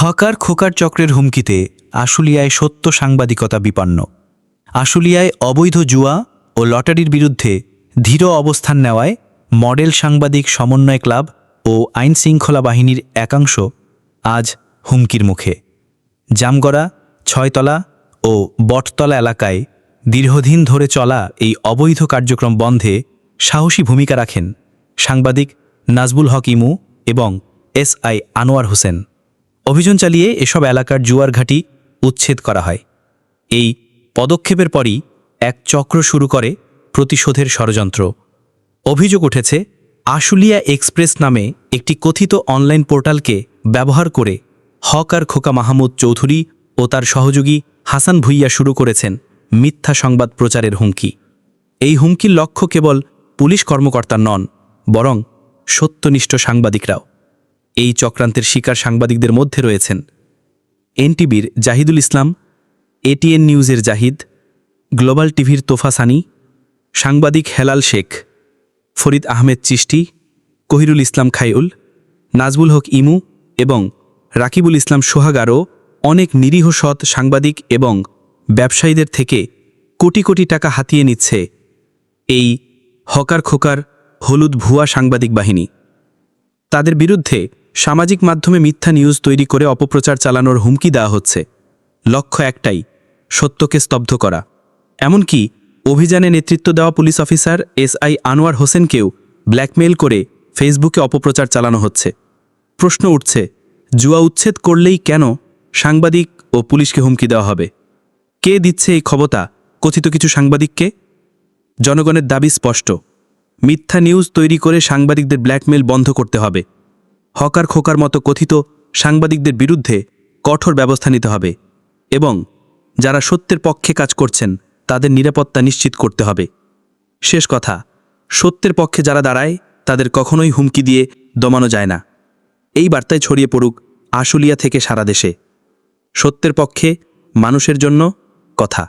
Hawker খোকার চক্রের হুমকিতে আশুলিয়ায় সত্য সাংবাদিকতা বিপন্ন। আশুলিয়ায় অবৈধ জুয়া ও লটারির বিরুদ্ধে ধীর অবস্থান নেওয়ায় মডেল সাংবাদিক সমন্বয় ক্লাব ও আইন শৃঙ্খলা বাহিনীর একাংশ আজ হুমকির মুখে। জামগড়া, ছয়তলা ও বটতলা এলাকায় দীর্ঘদিন ধরে চলা এই অবৈধ কার্যক্রম বন্ধে সাহসী ভূমিকা রাখেন সাংবাদিক নাজবুল হক ইমু এবং এস আই আনোয়ার হোসেন। অভিযান চালিয়ে এসব এলাকার জুয়ার ঘাঁটি উচ্ছেদ করা হয়। এই পদক্ষেপের পরই এক চক্র শুরু করে প্রতিশোধের ষড়যন্ত্র। অভিযোগ উঠেছে, আশুলিয়া এক্সপ্রেস নামে একটি কথিত অনলাইন পোর্টালকে ব্যবহার করে হক আর খোকা মাহমুদ চৌধুরী ও তার সহযোগী হাসান ভুইয়া শুরু করেছেন মিথ্যা সংবাদ প্রচারের হুমকি। এই হুমকির লক্ষ্য কেবল পুলিশ কর্মকর্তা নন, বরং সত্যনিষ্ঠ সাংবাদিকরাও। এই চক্রান্তের শিকার সাংবাদিকদের মধ্যে রয়েছেন এনটিভির জাহিদুল ইসলাম, এটিএন নিউজের জাহিদ, গ্লোবাল টিভির তোফা সানি, সাংবাদিক হেলাল শেখ, ফরিদ আহমেদ চিষ্টি, কহিরুল ইসলাম খাইউল নাজবুল হক ইমু এবং রাকিবুল ইসলাম সোহাগারও অনেক নিরীহ সৎ সাংবাদিক এবং ব্যবসায়ীদের থেকে কোটি কোটি টাকা হাতিয়ে নিচ্ছে এই হকার খোকার হলুদ ভুয়া সাংবাদিক বাহিনী। তাদের বিরুদ্ধে সামাজিক মাধ্যমে মিথ্যা নিউজ তৈরি করে অপপ্রচার চালানোর হুমকি দেওয়া হচ্ছে। লক্ষ্য একটাই, সত্যকে স্তব্ধ করা। এমনকি অভিযানে নেতৃত্ব দেওয়া police officer S I Anwar হোসেনকেও blackmail করে ফেসবুকে অপপ্রচার চালানো হচ্ছে। প্রশ্ন উঠছে, জুয়া উচ্ছেদ করলেই কেন সাংবাদিক ও পুলিশকে হুমকি দেওয়া হবে? কে দিচ্ছে এই ক্ষমতা? কথিত কিছু সাংবাদিককে? জনগণের দাবি স্পষ্ট, মিথ্যা নিউজ তৈরি করে সাংবাদিকদের ব্ল্যাকমেল বন্ধ করতে হবে। হকার খোকার মতো কথিত সাংবাদিকদের বিরুদ্ধে কঠোর ব্যবস্থা নিতে হবে এবং যারা সত্যের পক্ষে কাজ করছেন, তাদের নিরাপত্তা নিশ্চিত করতে হবে। শেষ কথা, সত্যের পক্ষে যারা দাঁড়ায়, তাদের কখনোই হুমকি দিয়ে দমানো যায় না। এই বার্তায় ছড়িয়ে পড়ুক আশুলিয়া থেকে সারা দেশে। সত্যের পক্ষে মানুষের জন্য কথা।